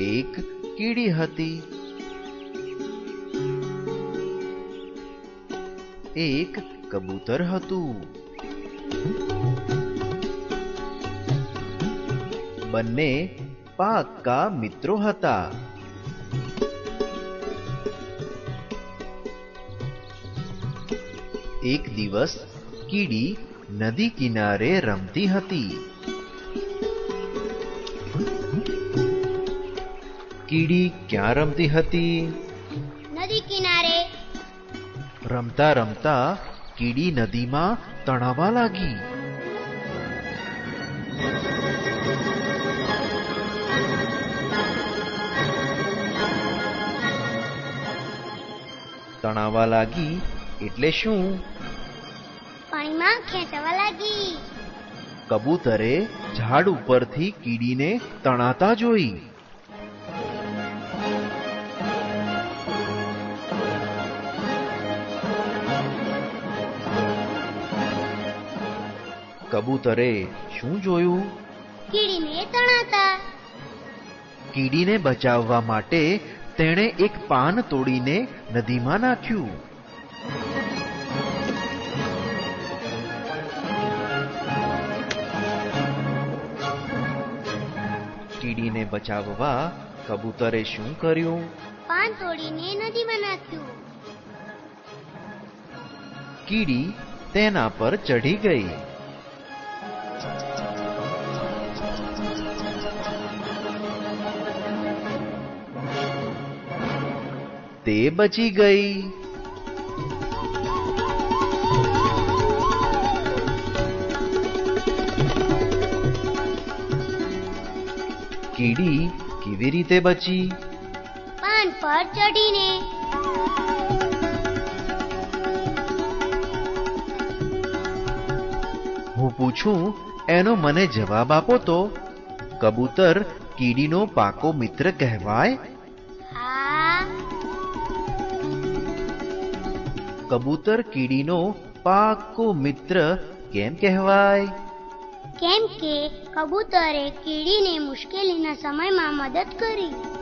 એક કીડી હતી. એક કબૂતર હતું. બંને પાક્કા મિત્રો હતા. એક દિવસ કીડી નદી કિનારે રમતી હતી. કીડી ક્યાં રમતી હતી? નદી કિનારે. રમતા રમતા કીડી નદીમાં તણાવા લાગી. તણાવા લાગી એટલે શું? પાણીમાં ખેંચવા લાગી. કબૂતરે ઝાડ ઉપરથી કીડીને તણાતા જોઈ. કબૂતરે શું જોયું? કીડીને તણાતા. કીડીને બચાવવા માટે તેણે એક પાન તોડીને નદીમાં નાખ્યું. કીડીને બચાવવા કબૂતરે શું કર્યું? પાન તોડીને નદીમાં નાખ્યું. કીડી તેના પર ચઢી ગઈ. તે બચી ગઈ. કીડી કેવી રીતે બચી? પાન પર ચડીને હું પૂછું એનો મને જવાબ આપો તો? કબૂતર કીડીનો પાકો મિત્ર કહેવાય? કબૂતર કીડીનો પાકો મિત્ર કેમ કહેવાય? કેમ કે કબૂતરે કીડીને મુશ્કેલીના સમયમાં મદદ કરી.